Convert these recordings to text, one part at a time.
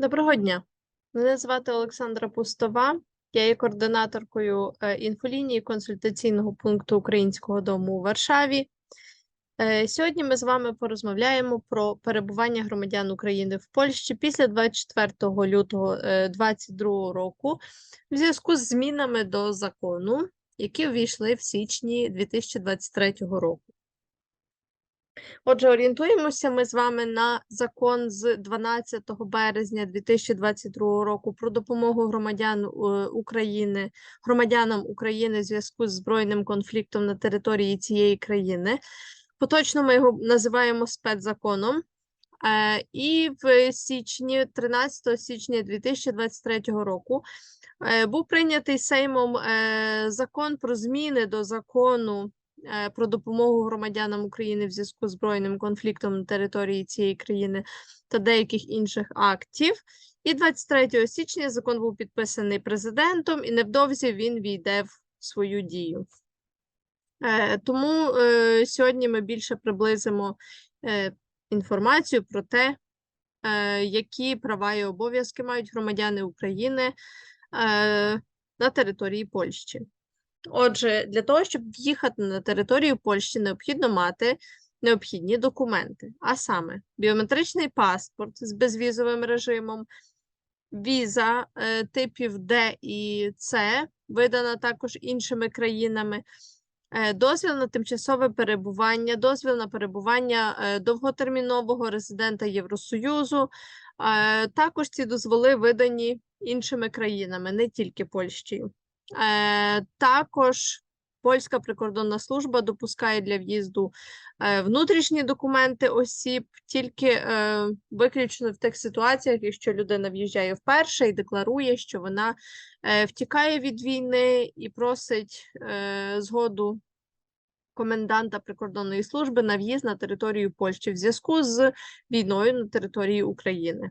Доброго дня. Мене звати Олександра Пустова. Я є координаторкою е, інфолінії консультаційного пункту Українського дому у Варшаві. Е, Сьогодні ми з вами порозмовляємо про перебування громадян України в Польщі після 24 лютого 2022 року в зв'язку з змінами до закону, які увійшли в січні 2023 року. Отже, орієнтуємося ми з вами на закон з 12 березня 2022 року про допомогу громадян е, України, громадянам України в зв'язку з збройним конфліктом на території цієї країни. Поточно ми його називаємо спецзаконом. Е, І в січні, 13 січня 2023 року, е, був прийнятий Сеймом закон про зміни до закону про допомогу громадянам України в зв'язку з збройним конфліктом на території цієї країни та деяких інших актів. І 23 січня закон був підписаний президентом, і невдовзі він війде в свою дію. Е, Тому е, сьогодні ми більше приблизимо е, інформацію про те, е, які права і обов'язки мають громадяни України е, на території Польщі. Отже, для того, щоб в'їхати на територію Польщі, необхідно мати необхідні документи, а саме біометричний паспорт з безвізовим режимом, віза е, типів Д і С, видана також іншими країнами, е, дозвіл на тимчасове перебування, дозвіл на перебування е, довготермінового резидента Євросоюзу. Також ці дозволи видані іншими країнами, не тільки Польщею. Е, Також польська прикордонна служба допускає для в'їзду е, внутрішні документи осіб тільки е, виключно в тих ситуаціях, якщо людина в'їжджає вперше і декларує, що вона втікає від війни і просить згоду коменданта прикордонної служби на в'їзд на територію Польщі в зв'язку з війною на території України.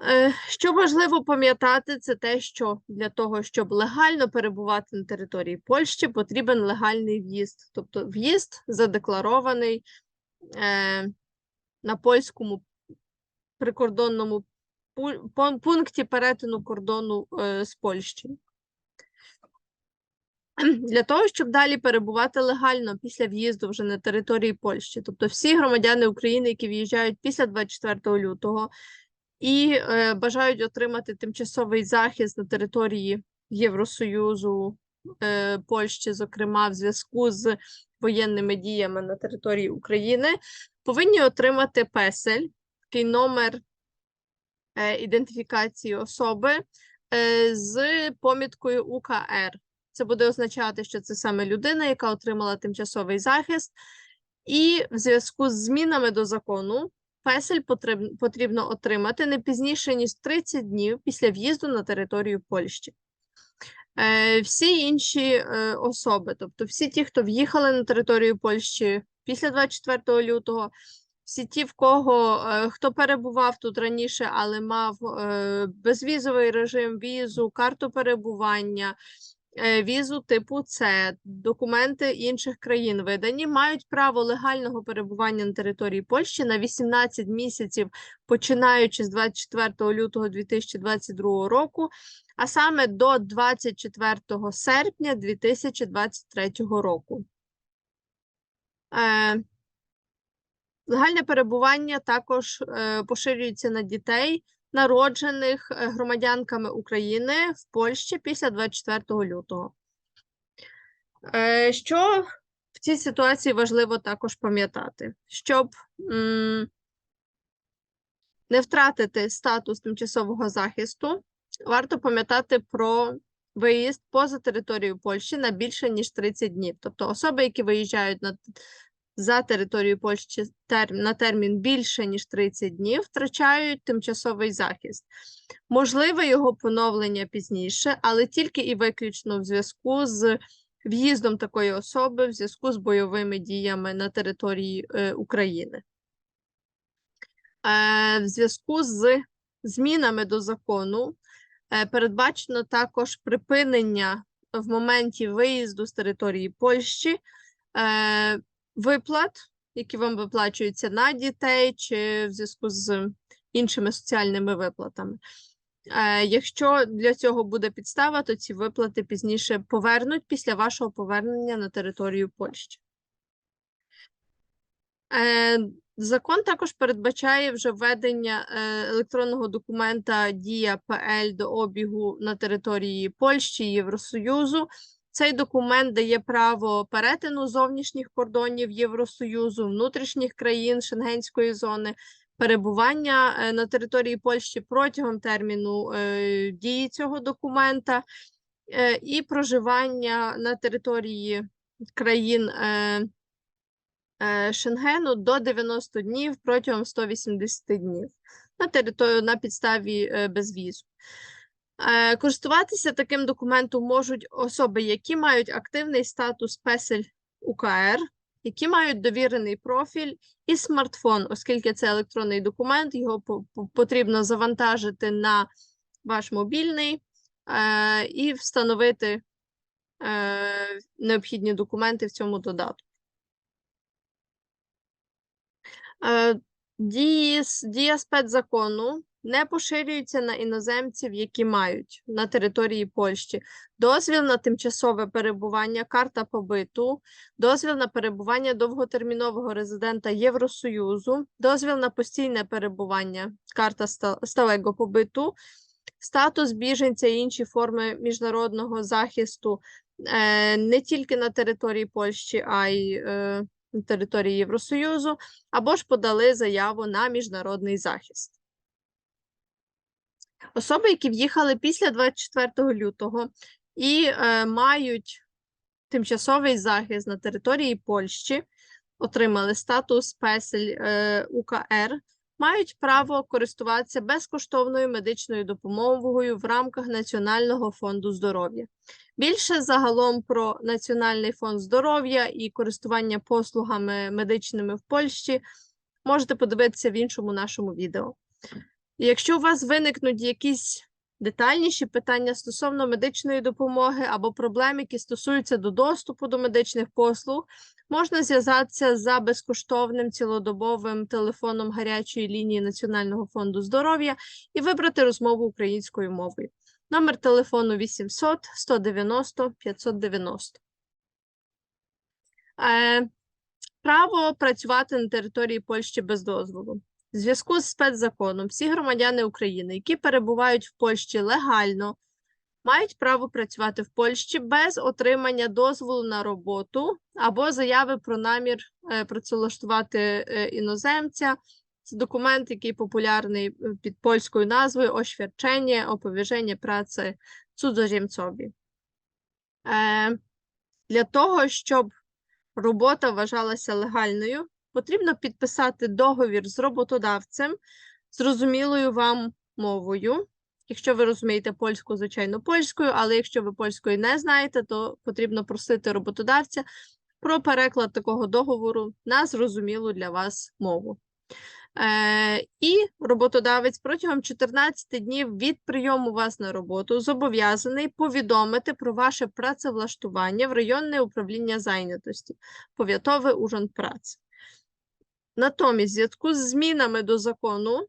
Е, Що важливо пам'ятати, це те, що для того, щоб легально перебувати на території Польщі, потрібен легальний в'їзд, тобто в'їзд задекларований е, на польському прикордонному пункті перетину кордону е, з Польщею. Для того, щоб далі перебувати легально після в'їзду вже на території Польщі, тобто всі громадяни України, які в'їжджають після 24 лютого і е, бажають отримати тимчасовий захист на території Євросоюзу, е, Польщі, зокрема, в зв'язку з воєнними діями на території України, повинні отримати песель, такий номер е, ідентифікації особи е, з поміткою УКР. Це буде означати, що це саме людина, яка отримала тимчасовий захист, і в зв'язку з змінами до закону песель потрібно отримати не пізніше, ніж 30 днів після в'їзду на територію Польщі. Е, Всі інші е, особи, тобто всі ті, хто в'їхали на територію Польщі після 24 лютого, всі ті, в кого е, хто перебував тут раніше, але мав безвізовий режим, візу, карту перебування, візу типу С, документи інших країн видані, мають право легального перебування на території Польщі на 18 місяців, починаючи з 24 лютого 2022 року, а саме до 24 серпня 2023 року. Е, Загальне перебування також е, поширюється на дітей, народжених е, громадянками України в Польщі після 24 лютого. Е, Що в цій ситуації важливо також пам'ятати, щоб не втратити статус тимчасового захисту, варто пам'ятати про виїзд поза територію Польщі на більше ніж 30 днів. Тобто особи, які виїжджають на за територію Польщі на термін більше ніж 30 днів, втрачають тимчасовий захист. Можливе його поновлення пізніше, але тільки і виключно в зв'язку з в'їздом такої особи, в зв'язку з бойовими діями на території е, України. Е, в зв'язку з змінами до закону е, передбачено також припинення в моменті виїзду з території Польщі е, виплат, які вам виплачуються на дітей, чи в зв'язку з іншими соціальними виплатами. Е, Якщо для цього буде підстава, то ці виплати пізніше повернуть після вашого повернення на територію Польщі. Е, Закон також передбачає вже введення е, електронного документа Дія ПЛ до обігу на території Польщі, Євросоюзу. Цей документ дає право перетину зовнішніх кордонів Євросоюзу, внутрішніх країн Шенгенської зони, перебування е, на території Польщі протягом терміну е, дії цього документа е, і проживання на території країн Шенгену до 90 днів протягом 180 днів на територію на підставі безвізу. Е, Користуватися таким документом можуть особи, які мають активний статус песель УКР, які мають довірений профіль і смартфон, оскільки це електронний документ, його по- по- потрібно завантажити на ваш мобільний е, і встановити е, необхідні документи в цьому додатку. Е, дія спецзакону не поширюється на іноземців, які мають на території Польщі. Дозвіл на тимчасове перебування, карта побиту, дозвіл на перебування довготермінового резидента Євросоюзу, дозвіл на постійне перебування, карта сталого побиту, статус біженця і інші форми міжнародного захисту е, не тільки на території Польщі, а й е, на території Євросоюзу, або ж подали заяву на міжнародний захист. Особи, які в'їхали після 24 лютого і е, мають тимчасовий захист на території Польщі, отримали статус песель е, УКР, мають право користуватися безкоштовною медичною допомогою в рамках Національного фонду здоров'я. Більше загалом про Національний фонд здоров'я і користування послугами медичними в Польщі можете подивитися в іншому нашому відео. Якщо у вас виникнуть якісь детальніші питання стосовно медичної допомоги або проблем, які стосуються до доступу до медичних послуг, можна зв'язатися за безкоштовним цілодобовим телефоном гарячої лінії Національного фонду здоров'я і вибрати розмову українською мовою. Номер телефону 800 190 590. Е, право працювати на території Польщі без дозволу. В зв'язку з спецзаконом всі громадяни України, які перебувають в Польщі легально, мають право працювати в Польщі без отримання дозволу на роботу або заяви про намір е, працевлаштувати е, іноземця. Це документ, який популярний е, під польською назвою «Оświadczenie o powierzeniu pracy. Е, Для того, щоб робота вважалася легальною, потрібно підписати договір з роботодавцем зрозумілою вам мовою. Якщо ви розумієте польську, звичайно, польською, але якщо ви польської не знаєте, то потрібно просити роботодавця про переклад такого договору на зрозумілу для вас мову. Е, і роботодавець протягом 14 днів від прийому вас на роботу зобов'язаний повідомити про ваше працевлаштування в районне управління зайнятості, пов'ятовий уряд праці. Натомість, в зв'язку з змінами до закону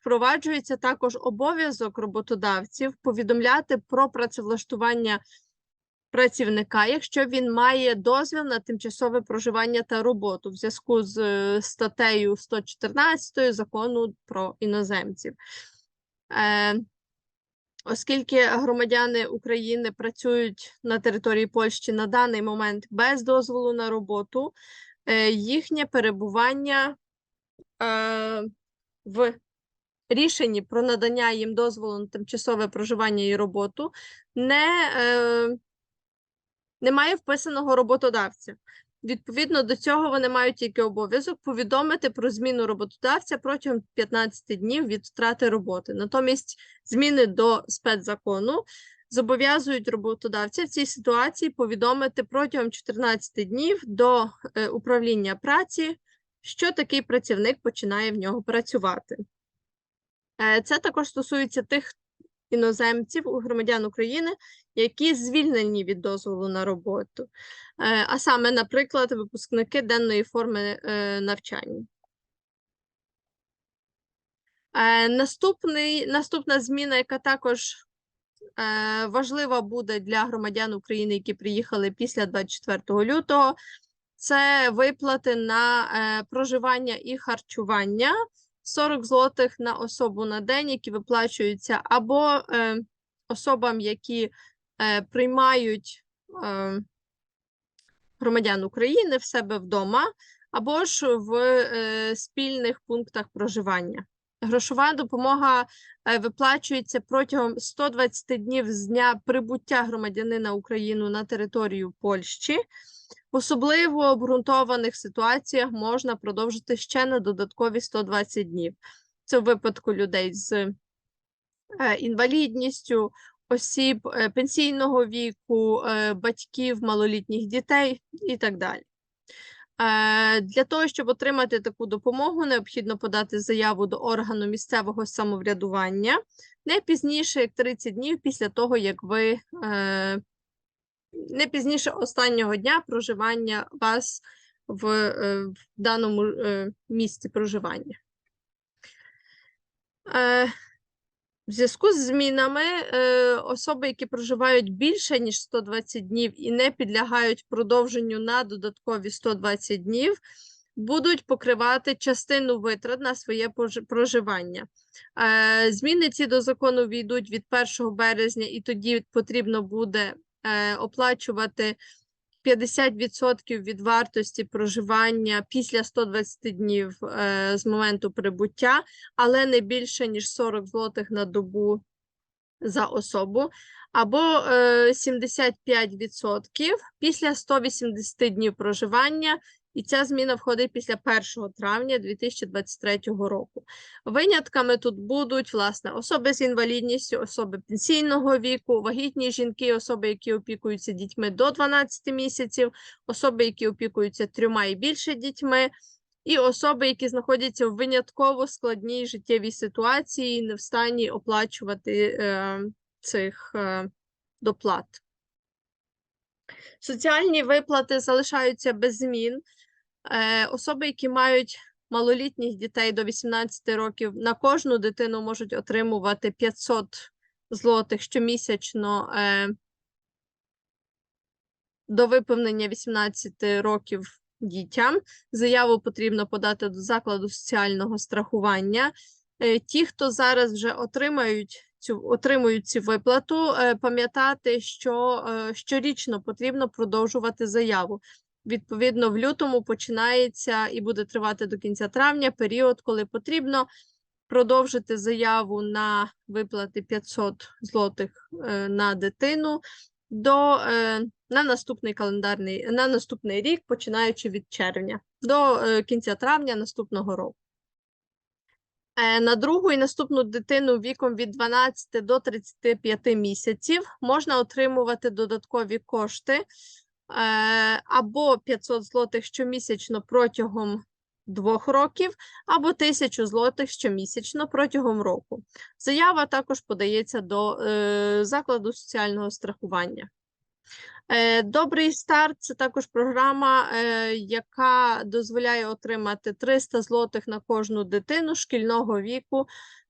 впроваджується також обов'язок роботодавців повідомляти про працевлаштування працівника, якщо він має дозвіл на тимчасове проживання та роботу в зв'язку з е, статтею 114 закону про іноземців. Е, Оскільки громадяни України працюють на території Польщі на даний момент без дозволу на роботу, їхнє перебування е, в рішенні про надання їм дозволу на тимчасове проживання і роботу не, е, немає вписаного роботодавця. Відповідно до цього вони мають тільки обов'язок повідомити про зміну роботодавця протягом 15 днів від втрати роботи. Натомість зміни до спецзакону зобов'язують роботодавця в цій ситуації повідомити протягом 14 днів до е, управління праці, що такий працівник починає в нього працювати. Е, Це також стосується тих іноземців, громадян України, які звільнені від дозволу на роботу, Е, а саме, наприклад, випускники денної форми навчання. Наступний, наступна зміна, яка також важлива буде для громадян України, які приїхали після 24 лютого, це виплати на е, проживання і харчування 40 злотих на особу на день, які виплачуються або е, особам, які е, приймають е, громадян України в себе вдома, або ж в е, спільних пунктах проживання. Грошова допомога е, виплачується протягом 120 днів з дня прибуття громадянина України на територію Польщі. В особливо обґрунтованих ситуаціях можна продовжити ще на додаткові 120 днів. Це в випадку людей з е, інвалідністю, осіб е, пенсійного віку, батьків малолітніх дітей і так далі. Е, Для того, щоб отримати таку допомогу, необхідно подати заяву до органу місцевого самоврядування не пізніше як 30 днів після того, як ви е, не пізніше останнього дня проживання вас в, е, в даному місці проживання. В зв'язку з змінами е, особи, які проживають більше ніж 120 днів і не підлягають продовженню на додаткові 120 днів, будуть покривати частину витрат на своє проживання. Е, Зміни ці до закону війдуть від 1 березня, і тоді потрібно буде е, оплачувати 50% від вартості проживання після 120 днів е, з моменту прибуття, але не більше ніж 40 злотих на добу за особу, або е, 75% після 180 днів проживання. І ця зміна входить після 1 травня 2023 року. Винятками тут будуть власне особи з інвалідністю, особи пенсійного віку, вагітні жінки, особи, які опікуються дітьми до 12 місяців, особи, які опікуються трьома і більше дітьми, і особи, які знаходяться в винятково складній життєвій ситуації, не в стані оплачувати е, цих е, доплат. Соціальні виплати залишаються без змін. Е, Особи, які мають малолітніх дітей до 18 років, на кожну дитину можуть отримувати 500 злотих щомісячно е, до виповнення 18 років дітям. Заяву потрібно подати до закладу соціального страхування. Е, Ті, хто зараз вже отримають цю отримують цю виплату, пам'ятати, що щорічно потрібно продовжувати заяву. Відповідно, в лютому починається і буде тривати до кінця травня період, коли потрібно продовжити заяву на виплати 500 злотих е, на дитину до е, на наступний календарний на наступний рік, починаючи від червня до е, кінця травня наступного року. На другу і наступну дитину віком від 12 до 35 місяців можна отримувати додаткові кошти або 500 злотих щомісячно протягом двох років, або 1000 злотих щомісячно протягом року. Заява також подається до е, закладу соціального страхування. Е, Добрий старт це також програма, е, яка дозволяє отримати 300 злотих на кожну дитину шкільного віку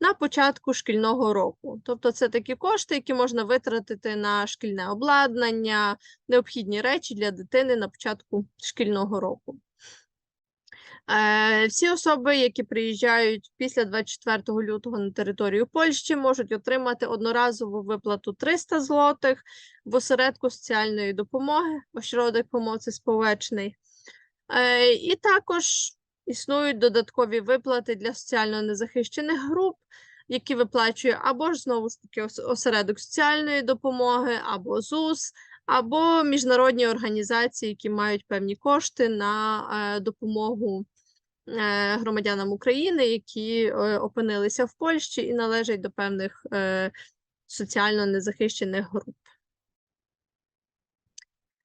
на початку шкільного року. Тобто це такі кошти, які можна витратити на шкільне обладнання, необхідні речі для дитини на початку шкільного року. Е, Всі особи, які приїжджають після 24 лютого на територію Польщі, можуть отримати одноразову виплату 300 злотих в осередку соціальної допомоги, ощродок помоці сповечний. Е, І також існують додаткові виплати для соціально незахищених груп, які виплачує або ж знову ж таки осередок соціальної допомоги, або ЗУС, або міжнародні організації, які мають певні кошти на е, допомогу е, громадянам України, які е, опинилися в Польщі і належать до певних соціально незахищених груп.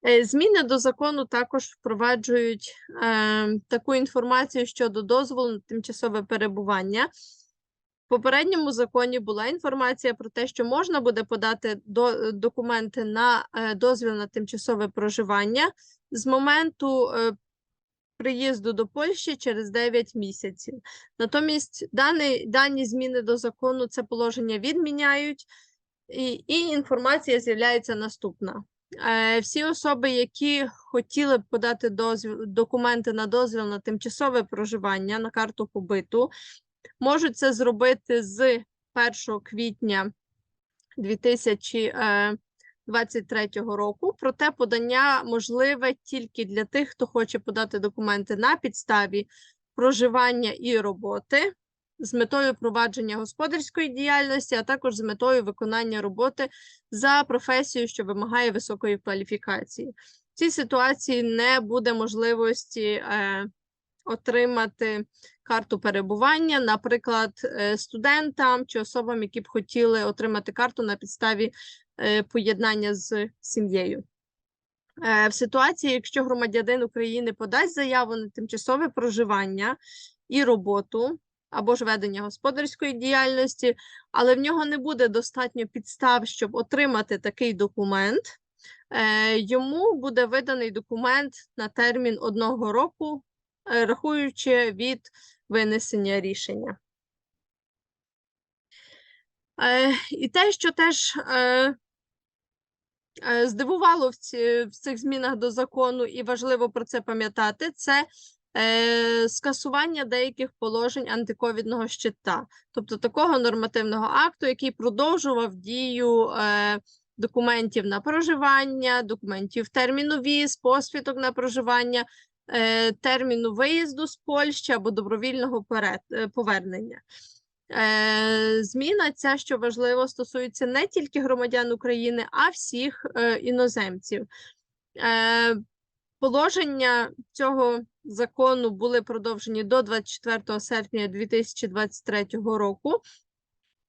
Е, Зміни до закону також впроваджують е, таку інформацію щодо дозволу на тимчасове перебування. В попередньому законі була інформація про те, що можна буде подати до, документи на е, дозвіл на тимчасове проживання з моменту е, приїзду до Польщі через 9 місяців. Натомість дані, дані зміни до закону це положення відміняють, і, і інформація з'являється наступна. Е, Всі особи, які хотіли б подати дозвіл, документи на дозвіл на тимчасове проживання на карту побиту, можуть це зробити з 1 квітня 2023 року. Проте подання можливе тільки для тих, хто хоче подати документи на підставі проживання і роботи з метою провадження господарської діяльності, а також з метою виконання роботи за професією, що вимагає високої кваліфікації. В цій ситуації не буде можливості е, отримати карту перебування, наприклад, е, студентам чи особам, які б хотіли отримати карту на підставі е, поєднання з сім'єю. Е, В ситуації, якщо громадянин України подасть заяву на тимчасове проживання і роботу або ж ведення господарської діяльності, але в нього не буде достатньо підстав, щоб отримати такий документ, е, йому буде виданий документ на термін одного року, е, рахуючи від винесення рішення. Е, І те, що теж здивувало в цих змінах до закону, і важливо про це пам'ятати, це е, скасування деяких положень антиковідного щита, тобто такого нормативного акту, який продовжував дію е, документів на проживання, документів терміну віз, посвідок на проживання, е, терміну виїзду з Польщі або добровільного е, повернення. Е, Зміна ця, що важливо, стосується не тільки громадян України, а всіх іноземців. Положення цього закону були продовжені до 24 серпня 2023 року.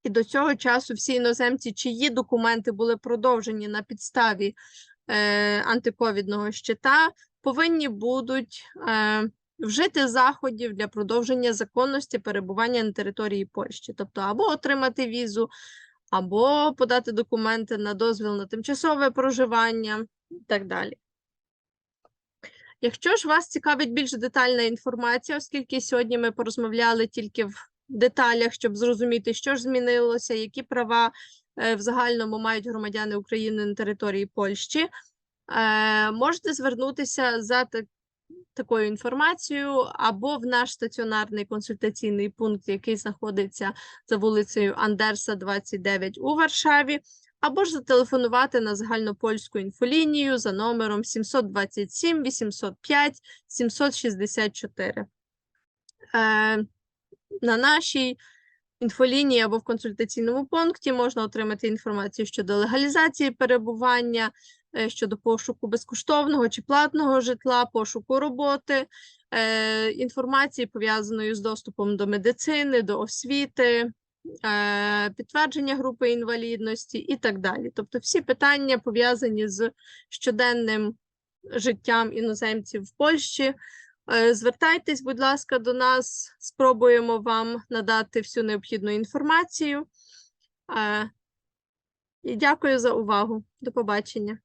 І до цього часу всі іноземці, чиї документи були продовжені на підставі е, антиковідного щита, повинні будуть е, вжити заходів для продовження законності перебування на території Польщі, тобто або отримати візу, або подати документи на дозвіл на тимчасове проживання і так далі. Якщо ж вас цікавить більш детальна інформація, оскільки сьогодні ми порозмовляли тільки в деталях, щоб зрозуміти, що ж змінилося, які права е, в загальному мають громадяни України на території Польщі, е, можете звернутися за такою інформацією або в наш стаціонарний консультаційний пункт, який знаходиться за вулицею Андерса, 29 у Варшаві, або ж зателефонувати на загальнопольську інфолінію за номером 727 805 764. Е, на нашій інфолінії або в консультаційному пункті можна отримати інформацію щодо легалізації перебування, е, щодо пошуку безкоштовного чи платного житла, пошуку роботи, е, інформації пов'язаної з доступом до медицини, до освіти, підтвердження групи інвалідності і так далі. Тобто всі питання пов'язані з щоденним життям іноземців в Польщі. Е, Звертайтесь, будь ласка, до нас, спробуємо вам надати всю необхідну інформацію. Е, І дякую за увагу. До побачення.